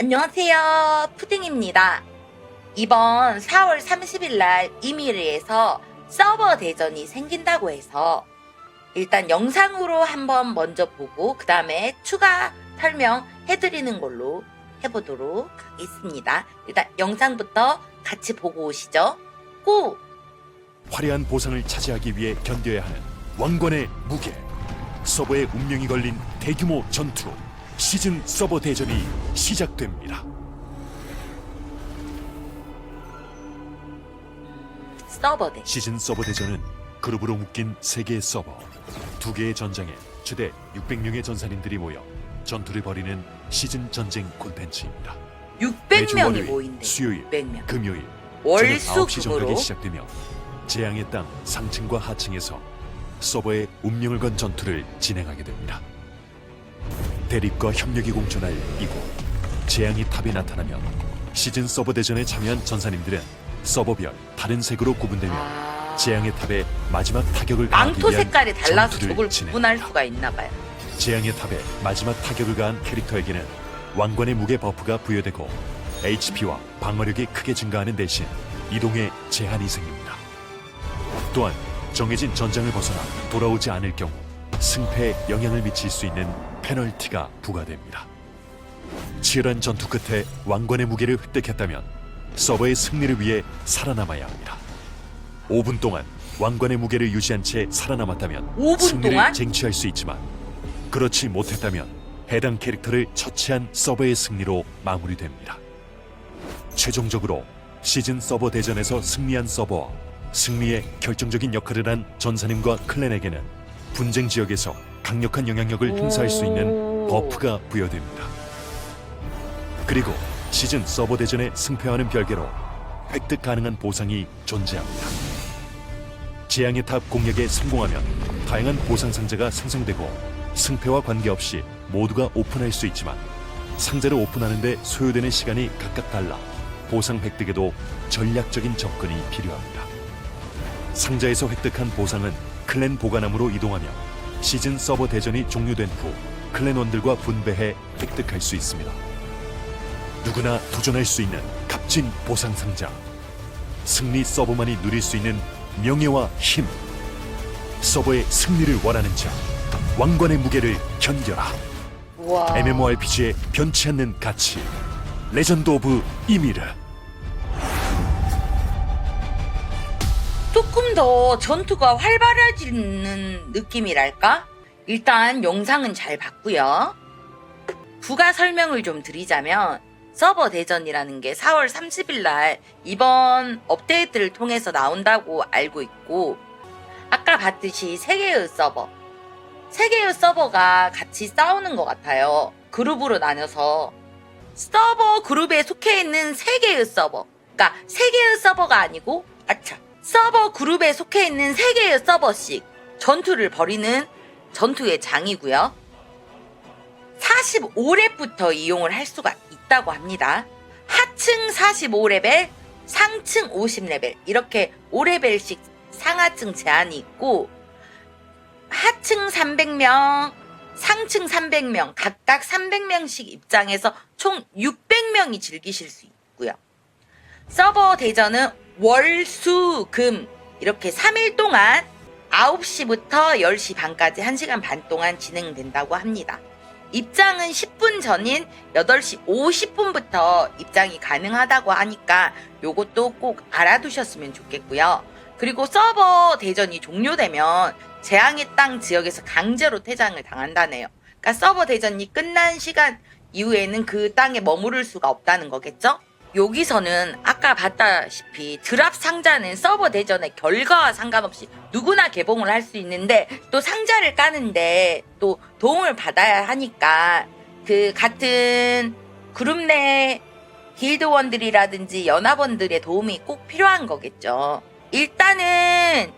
안녕하세요. 푸딩입니다. 이번 4월 30일 날 이미르에서 서버 대전이 생긴다고 해서 일단 영상으로 한번 먼저 보고 그 다음에 추가 설명해드리는 걸로 해보도록 하겠습니다. 일단 영상부터 같이 보고 오시죠. 고! 화려한 보상을 차지하기 위해 견뎌야 하는 왕관의 무게 서버의 운명이 걸린 대규모 전투 시즌 서버 대전이 시작됩니다 서버 대 시즌 서버 대전은 그룹으로 묶인 세개의 서버 두 개의 전장에 최대 600명의 전사님들이 모여 전투를 벌이는 시즌 전쟁 콘텐츠입니다 매주 600명이 월요일, 모인대. 수요일, 600명. 금요일 월수 저녁 9시 금으로 정각에 시작되며 재앙의 땅 상층과 하층에서 서버의 운명을 건 전투를 진행하게 됩니다. 대립과 협력이 공존할 이곳 재앙의 탑이 나타나면 시즌 서버 대전에 참여한 전사님들은 서버별 다른 색으로 구분되며 아... 재앙의 탑의 마지막 타격을 가하기 망토 위한 색깔이 달라서 전투를 저걸. 구분할 수가 있나 봐요. 재앙의 탑에 마지막 타격을 가한 캐릭터에게는 왕관의 무게 버프가 부여되고 HP와 방어력이 크게 증가하는 대신 이동에 제한이 생깁니다. 또한 정해진 전장을 벗어나 돌아오지 않을 경우 승패에 영향을 미칠 수 있는 페널티가 부과됩니다. 치열한 전투 끝에 왕관의 무게를 획득했다면 서버의 승리를 위해 살아남아야 합니다. 5분 동안 왕관의 무게를 유지한 채 살아남았다면 5분 승리를 동안? 쟁취할 수 있지만 그렇지 못했다면 해당 캐릭터를 처치한 서버의 승리로 마무리됩니다. 최종적으로 시즌 서버 대전에서 승리한 서버와 승리에 결정적인 역할을 한 전사님과 클랜에게는 분쟁 지역에서 강력한 영향력을 행사할 수 있는 오. 버프가 부여됩니다. 그리고 시즌 서버 대전의 승패와는 별개로 획득 가능한 보상이 존재합니다. 재앙의 탑 공략에 성공하면 다양한 보상 상자가 생성되고 승패와 관계없이 모두가 오픈할 수 있지만 상자를 오픈하는데 소요되는 시간이 각각 달라 보상 획득에도 전략적인 접근이 필요합니다. 상자에서 획득한 보상은 클랜 보관함으로 이동하며 시즌 서버 대전이 종료된 후 클랜원들과 분배해 획득할 수 있습니다. 누구나 도전할 수 있는 값진 보상 상자. 승리 서버만이 누릴 수 있는 명예와 힘. 서버의 승리를 원하는 자. 왕관의 무게를 견뎌라. MMORPG의 변치 않는 가치. 레전드 오브 이미르. 조금 더 전투가 활발해지는 느낌이랄까? 일단 영상은 잘 봤고요. 부가 설명을 좀 드리자면 서버 대전이라는 게 4월 30일 날 이번 업데이트를 통해서 나온다고 알고 있고 아까 봤듯이 세 개의 서버 세 개의 서버가 같이 싸우는 것 같아요. 그룹으로 나눠서 서버 그룹에 속해 있는 세 개의 서버. 그러니까 세 개의 서버가 아니고 아차. 서버 그룹에 속해 있는 세 개의 서버씩 전투를 벌이는 전투의 장이고요. 45렙부터 이용을 할 수가 있다고 합니다. 하층 45레벨, 상층 50레벨 이렇게 5레벨씩 상하층 제한이 있고 하층 300명, 상층 300명, 각각 300명씩 입장해서 총 600명이 즐기실 수 있고요. 서버 대전은 월, 수, 금 이렇게 3일 동안 9시부터 10시 반까지 1시간 반 동안 진행된다고 합니다. 입장은 10분 전인 8시 50분부터 입장이 가능하다고 하니까 요것도 꼭 알아두셨으면 좋겠고요. 그리고 서버 대전이 종료되면 재앙의 땅 지역에서 강제로 퇴장을 당한다네요. 그러니까 서버 대전이 끝난 시간 이후에는 그 땅에 머무를 수가 없다는 거겠죠? 여기서는 아까 봤다시피 드랍 상자는 서버 대전의 결과와 상관없이 누구나 개봉을 할 수 있는데 또 상자를 까는데 또 도움을 받아야 하니까 그 같은 그룹 내 길드원들이라든지 연합원들의 도움이 꼭 필요한 거겠죠. 일단은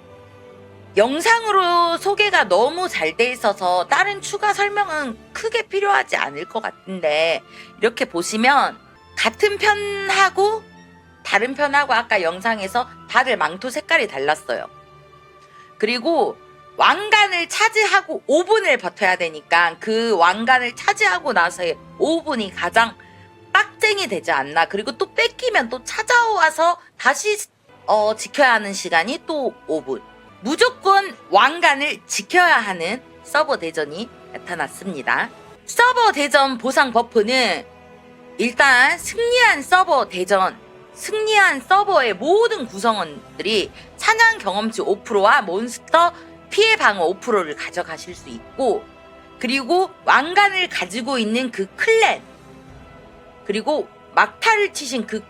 영상으로 소개가 너무 잘 돼 있어서 다른 추가 설명은 크게 필요하지 않을 것 같은데 이렇게 보시면 같은 편하고 다른 편하고 아까 영상에서 다들 망토 색깔이 달랐어요. 그리고 왕관을 차지하고 5분을 버텨야 되니까 그 왕관을 차지하고 나서의 5분이 가장 빡쟁이 되지 않나. 그리고 또 뺏기면 또 찾아와서 다시 어, 지켜야 하는 시간이 또 5분. 무조건 왕관을 지켜야 하는 서버 대전이 나타났습니다. 서버 대전 보상 버프는 일단 승리한 서버 대전, 승리한 서버의 모든 구성원들이 사냥 경험치 5%와 몬스터 피해 방어 5%를 가져가실 수 있고, 그리고 왕관을 가지고 있는 그 클랜, 그리고 막타를 치신 그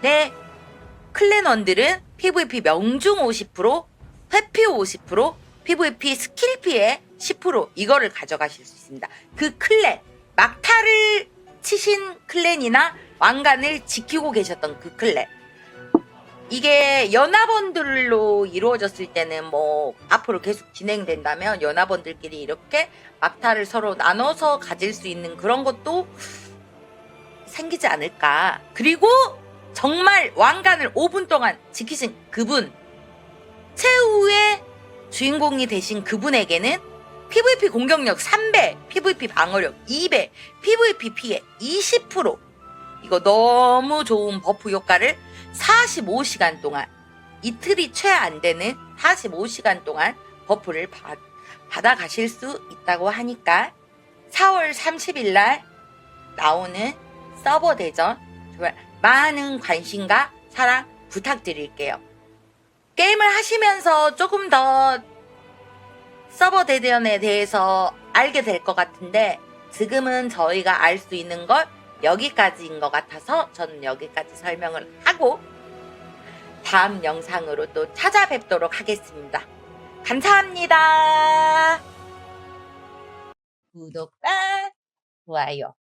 클랜의 클랜원들은 PVP 명중 50%, 회피 50%, PVP 스킬 피해 10% 이거를 가져가실 수 있습니다. 그 클랜, 막타를 치신 클랜이나 왕관을 지키고 계셨던 그 클랜. 이게 연합원들로 이루어졌을 때는 뭐 앞으로 계속 진행된다면 연합원들끼리 이렇게 막타를 서로 나눠서 가질 수 있는 그런 것도 생기지 않을까. 그리고 정말 왕관을 5분 동안 지키신 그분, 최후의 주인공이 되신 그분에게는 PVP 공격력 3배, PVP 방어력 2배, PVP 피해 20%. 이거 너무 좋은 버프 효과를 45시간 동안, 이틀이 채 안 되는 45시간 동안 버프를 받, 받아가실 수 있다고 하니까 4월 30일 날 나오는 서버 대전 정말 많은 관심과 사랑 부탁드릴게요. 게임을 하시면서 조금 더 서버 대전에 대해서 알게 될 것 같은데 지금은 저희가 알 수 있는 걸 여기까지인 것 같아서 저는 여기까지 설명을 하고 다음 영상으로 또 찾아뵙도록 하겠습니다. 감사합니다. 구독과 좋아요